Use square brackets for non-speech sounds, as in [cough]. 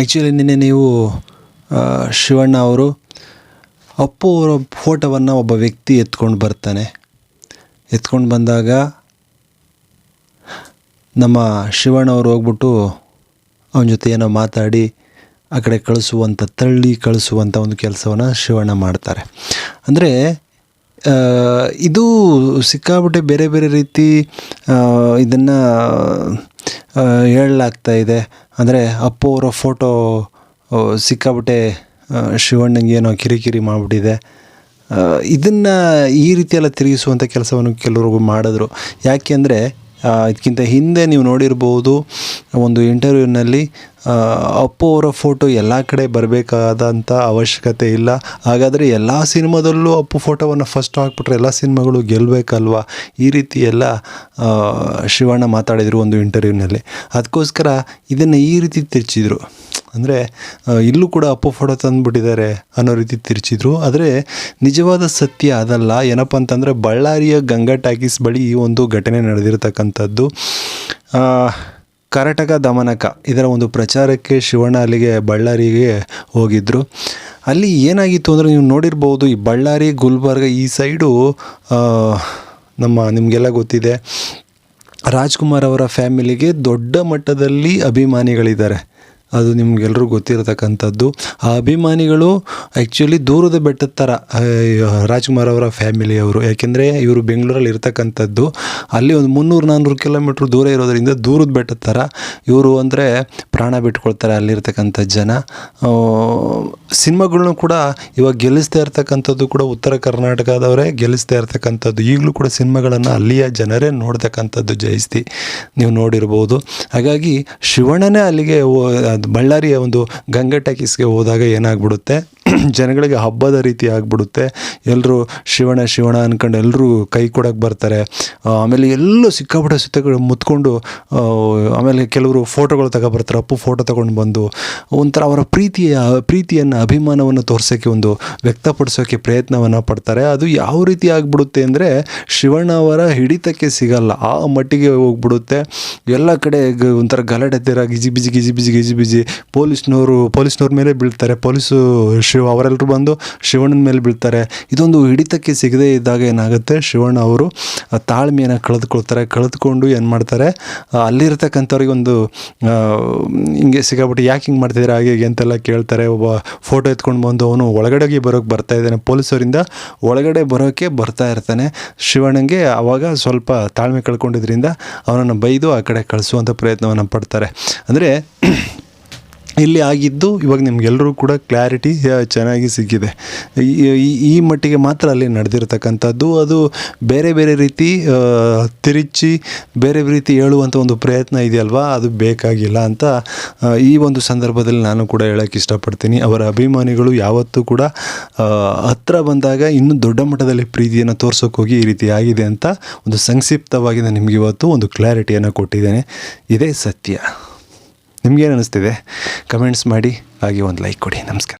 Actually ನಿನ್ನೆ ನೀವು ಶಿವಣ್ಣ ಅವರು ಅಪ್ಪು ಅವರ ಫೋಟೋವನ್ನು ಒಬ್ಬ ವ್ಯಕ್ತಿ ಎತ್ಕೊಂಡು ಬರ್ತಾನೆ. ಎತ್ಕೊಂಡು ಬಂದಾಗ ನಮ್ಮ ಶಿವಣ್ಣ ಅವರು ಹೋಗ್ಬಿಟ್ಟು ಅವನ ಜೊತೆ ಏನೋ ಮಾತಾಡಿ, ಆ ಕಡೆ ಕಳಿಸುವಂಥ ತಳ್ಳಿ ಕಳಿಸುವಂಥ ಒಂದು ಕೆಲಸವನ್ನು ಶಿವಣ್ಣ ಮಾಡ್ತಾರೆ. ಅಂದರೆ ಇದು ಸಿಕ್ಕಾಬಿಟ್ಟೆ ಬೇರೆ ಬೇರೆ ರೀತಿ ಇದನ್ನು ಹೇಳಲಾಗ್ತಾ ಇದೆ. ಅಂದರೆ ಅಪ್ಪು ಅವರ ಫೋಟೋ ಸಿಕ್ಕಾಬಿಟ್ಟೆ ಶಿವಣ್ಣಂಗೆ ಏನೋ ಕಿರಿಕಿರಿ ಮಾಡಿಬಿಟ್ಟಿದೆ. ಇದನ್ನು ಈ ರೀತಿಯೆಲ್ಲ ತಿರುಗಿಸುವಂಥ ಕೆಲಸವನ್ನು ಕೆಲವರು ಮಾಡಿದ್ರು. ಯಾಕೆ ಅಂದರೆ ಇದಕ್ಕಿಂತ ಹಿಂದೆ ನೀವು ನೋಡಿರ್ಬೋದು ಒಂದು ಇಂಟರ್ವ್ಯೂನಲ್ಲಿ ಅಪ್ಪು ಅವರ ಫೋಟೋ ಎಲ್ಲ ಕಡೆ ಬರಬೇಕಾದಂಥ ಅವಶ್ಯಕತೆ ಇಲ್ಲ. ಹಾಗಾದರೆ ಎಲ್ಲ ಸಿನಿಮಾದಲ್ಲೂ ಅಪ್ಪು ಫೋಟೋವನ್ನು ಫಸ್ಟ್ ಹಾಕ್ಬಿಟ್ರೆ ಎಲ್ಲ ಸಿನಿಮಾಗಳು ಗೆಲ್ಲಬೇಕಲ್ವಾ ಈ ರೀತಿ ಎಲ್ಲ ಶಿವಣ್ಣ ಮಾತಾಡಿದರು ಒಂದು ಇಂಟರ್ವ್ಯೂನಲ್ಲಿ. ಅದಕ್ಕೋಸ್ಕರ ಇದನ್ನು ಈ ರೀತಿ ತಿರ್ಚಿದ್ರು. ಅಂದರೆ ಇಲ್ಲೂ ಕೂಡ ಅಪ್ಪು ಫೋಟೋ ತಂದುಬಿಟ್ಟಿದ್ದಾರೆ ಅನ್ನೋ ರೀತಿ ತಿರ್ಚಿದ್ರು. ಆದರೆ ನಿಜವಾದ ಸತ್ಯ ಅದಲ್ಲ. ಏನಪ್ಪ ಅಂತಂದರೆ ಬಳ್ಳಾರಿಯ ಗಂಗಾ ಟಾಕೀಸ್ ಬಳಿ ಈ ಒಂದು ಘಟನೆ ನಡೆದಿರ್ತಕ್ಕಂಥದ್ದು. ಆ, ಕರಟಕ ದಮನಕ ಇದರ ಒಂದು ಪ್ರಚಾರಕ್ಕೆ ಶಿವಣ್ಣ ಅಲ್ಲಿಗೆ ಬಳ್ಳಾರಿಗೆ ಹೋಗಿದ್ದರು ಅಲ್ಲಿ ಏನಾಗಿತ್ತು ಅಂದರೆ ನೀವು ನೋಡಿರ್ಬೋದು ಈ ಬಳ್ಳಾರಿ ಗುಲ್ಬರ್ಗ ಈ ಸೈಡು ನಮ್ಮ ನಿಮಗೆಲ್ಲ ಗೊತ್ತಿದೆ ರಾಜ್ಕುಮಾರ್ ಅವರ ಫ್ಯಾಮಿಲಿಗೆ ದೊಡ್ಡ ಮಟ್ಟದಲ್ಲಿ ಅಭಿಮಾನಿಗಳಿದ್ದಾರೆ. ಅದು ನಿಮ್ಗೆಲ್ರಿಗೂ ಗೊತ್ತಿರತಕ್ಕಂಥದ್ದು. ಆ ಅಭಿಮಾನಿಗಳು ಆ್ಯಕ್ಚುಲಿ ದೂರದ ಬೆಟ್ಟದ ಥರ ರಾಜ್ಕುಮಾರ್ ಅವರ ಫ್ಯಾಮಿಲಿಯವರು ಯಾಕೆಂದರೆ ಇವರು ಬೆಂಗಳೂರಲ್ಲಿ ಇರ್ತಕ್ಕಂಥದ್ದು. ಅಲ್ಲಿ ಒಂದು ಮುನ್ನೂರು ನಾನ್ನೂರು ಕಿಲೋಮೀಟ್ರ್ ದೂರ ಇರೋದರಿಂದ ದೂರದ ಬೆಟ್ಟದ ಥರ ಇವರು ಅಂದರೆ ಪ್ರಾಣ ಬಿಟ್ಕೊಳ್ತಾರೆ ಅಲ್ಲಿರ್ತಕ್ಕಂಥ ಜನ. ಸಿನಿಮಾಗಳನ್ನು ಸಿನಿಮಾಗಳ್ನು ಕೂಡ ಇವಾಗ ಗೆಲ್ಲಿಸ್ತಾ ಇರ್ತಕ್ಕಂಥದ್ದು ಕೂಡ ಉತ್ತರ ಕರ್ನಾಟಕದವರೇ ಗೆಲ್ಲಿಸ್ತಾ ಇರ್ತಕ್ಕಂಥದ್ದು. ಈಗಲೂ ಕೂಡ ಸಿನಿಮಾಗಳನ್ನು ಅಲ್ಲಿಯ ಜನರೇ ನೋಡ್ತಕ್ಕಂಥದ್ದು ಜಯಿಸ್ತಿ ನೀವು ನೋಡಿರ್ಬೋದು. ಹಾಗಾಗಿ ಶಿವಣ್ಣನೇ ಅಲ್ಲಿಗೆ ಬಳ್ಳಾರಿಯ ಒಂದು ಗಂಗಾ ಟಾಕೀಸ್ಗೆ ಹೋದಾಗ ಏನಾಗ್ಬಿಡುತ್ತೆ? [clears throat] ಜನಗಳಿಗೆ ಹಬ್ಬದ ರೀತಿ ಆಗಿಬಿಡುತ್ತೆ. ಎಲ್ಲರೂ ಶಿವಣ ಶಿವಣ ಅಂದ್ಕೊಂಡು ಎಲ್ಲರೂ ಕೈ ಕೊಡೋಕ್ಕೆ ಬರ್ತಾರೆ. ಆಮೇಲೆ ಎಲ್ಲೂ ಸಿಕ್ಕಾಪಟ್ಟೆ ಸುತ್ತಗಳು ಮುತ್ಕೊಂಡು ಆಮೇಲೆ ಕೆಲವರು ಫೋಟೋಗಳು ತಗೊಬರ್ತಾರೆ ಅಪ್ಪು ಫೋಟೋ ತಗೊಂಡು ಬಂದು. ಒಂಥರ ಅವರ ಪ್ರೀತಿಯ, ಪ್ರೀತಿಯನ್ನು, ಅಭಿಮಾನವನ್ನು ತೋರಿಸೋಕ್ಕೆ ಒಂದು ವ್ಯಕ್ತಪಡಿಸೋಕ್ಕೆ ಪ್ರಯತ್ನವನ್ನು ಪಡ್ತಾರೆ. ಅದು ಯಾವ ರೀತಿ ಆಗಿಬಿಡುತ್ತೆ ಅಂದರೆ ಶಿವಣ್ಣ ಅವರ ಹಿಡಿತಕ್ಕೆ ಸಿಗಲ್ಲ. ಆ ಮಟ್ಟಿಗೆ ಹೋಗ್ಬಿಡುತ್ತೆ. ಎಲ್ಲ ಕಡೆ ಒಂಥರ ಗಲಾಟೆ ತೀರ ಗಿಜಿ, ಬಿಜಿ ಗಿಜಿ ಬಿಜಿ ಗಿಜಿ, ಬಿಜಿ. ಪೊಲೀಸ್ನವರು ಪೊಲೀಸ್ನವ್ರ ಮೇಲೆ ಬೀಳ್ತಾರೆ. ಪೊಲೀಸು ಶಿವ ಅವರೆಲ್ಲರೂ ಬಂದು ಶಿವಣ್ಣನ ಮೇಲೆ ಬೀಳ್ತಾರೆ. ಇದೊಂದು ಹಿಡಿತಕ್ಕೆ ಸಿಗದೇ ಇದ್ದಾಗ ಏನಾಗುತ್ತೆ? ಶಿವಣ್ಣ ಅವರು ತಾಳ್ಮೆಯನ್ನು ಕಳೆದುಕೊಳ್ತಾರೆ. ಕಳೆದುಕೊಂಡು ಏನು ಮಾಡ್ತಾರೆ? ಅಲ್ಲಿರ್ತಕ್ಕಂಥವ್ರಿಗೆ ಒಂದು ಹಿಂಗೆ ಸಿಗಾಬಿಟ್ಟು ಯಾಕೆ ಹಿಂಗೆ ಮಾಡ್ತಿದ್ದಾರೆ? ಹಾಗೆ ಹೀಗೆ ಅಂತೆಲ್ಲ ಕೇಳ್ತಾರೆ. ಒಬ್ಬ ಫೋಟೋ ಎತ್ಕೊಂಡು ಬಂದು ಅವನು ಒಳಗಡೆಗೆ ಬರೋಕೆ ಬರ್ತಾ ಇದ್ದಾನೆ. ಪೊಲೀಸರಿಂದ ಒಳಗಡೆ ಬರೋಕ್ಕೆ ಬರ್ತಾ ಇರ್ತಾನೆ. ಶಿವಣ್ಣಂಗೆ ಆವಾಗ ಸ್ವಲ್ಪ ತಾಳ್ಮೆ ಕಳ್ಕೊಂಡಿದ್ರಿಂದ ಅವನನ್ನು ಬೈದು ಆ ಕಡೆ ಕಳಿಸುವಂಥ ಪ್ರಯತ್ನವನ್ನು ಪಡ್ತಾರೆ. ಅಂದರೆ ಇಲ್ಲಿ ಆಗಿದ್ದು ಇವಾಗ ನಿಮಗೆಲ್ಲರೂ ಕೂಡ ಕ್ಲಾರಿಟಿ ಚೆನ್ನಾಗಿ ಸಿಕ್ಕಿದೆ. ಈ- ಮಟ್ಟಿಗೆ ಮಾತ್ರ ಅಲ್ಲಿ ನಡೆದಿರ್ತಕ್ಕಂಥದ್ದು. ಅದು ಬೇರೆ ಬೇರೆ ರೀತಿ ತಿರುಚಿ, ಬೇರೆ ರೀತಿ ಹೇಳುವಂಥ ಒಂದು ಪ್ರಯತ್ನ ಇದೆಯಲ್ವಾ? ಅದು ಬೇಕಾಗಿಲ್ಲ ಅಂತ ಈ ಒಂದು ಸಂದರ್ಭದಲ್ಲಿ ನಾನು ಕೂಡ ಹೇಳೋಕ್ಕೆ ಇಷ್ಟಪಡ್ತೀನಿ. ಅವರ ಅಭಿಮಾನಿಗಳು ಯಾವತ್ತೂ ಕೂಡ ಹತ್ರ ಬಂದಾಗ ಇನ್ನೂ ದೊಡ್ಡ ಮಟ್ಟದಲ್ಲಿ ಪ್ರೀತಿಯನ್ನು ತೋರ್ಸೋಕೆ ಹೋಗಿ ಈ ರೀತಿ ಆಗಿದೆ ಅಂತ ಒಂದು ಸಂಕ್ಷಿಪ್ತವಾಗಿ ನಾನು ನಿಮಗೆ ಇವತ್ತು ಒಂದು ಕ್ಲಾರಿಟಿಯನ್ನು ಕೊಟ್ಟಿದ್ದೇನೆ. ಇದೇ ಸತ್ಯ. ನಿಮಗೇನು ಅನ್ನಿಸ್ತಿದೆ ಕಮೆಂಟ್ಸ್ ಮಾಡಿ ಹಾಗೆ ಒಂದು ಲೈಕ್ ಕೊಡಿ. ನಮಸ್ಕಾರ.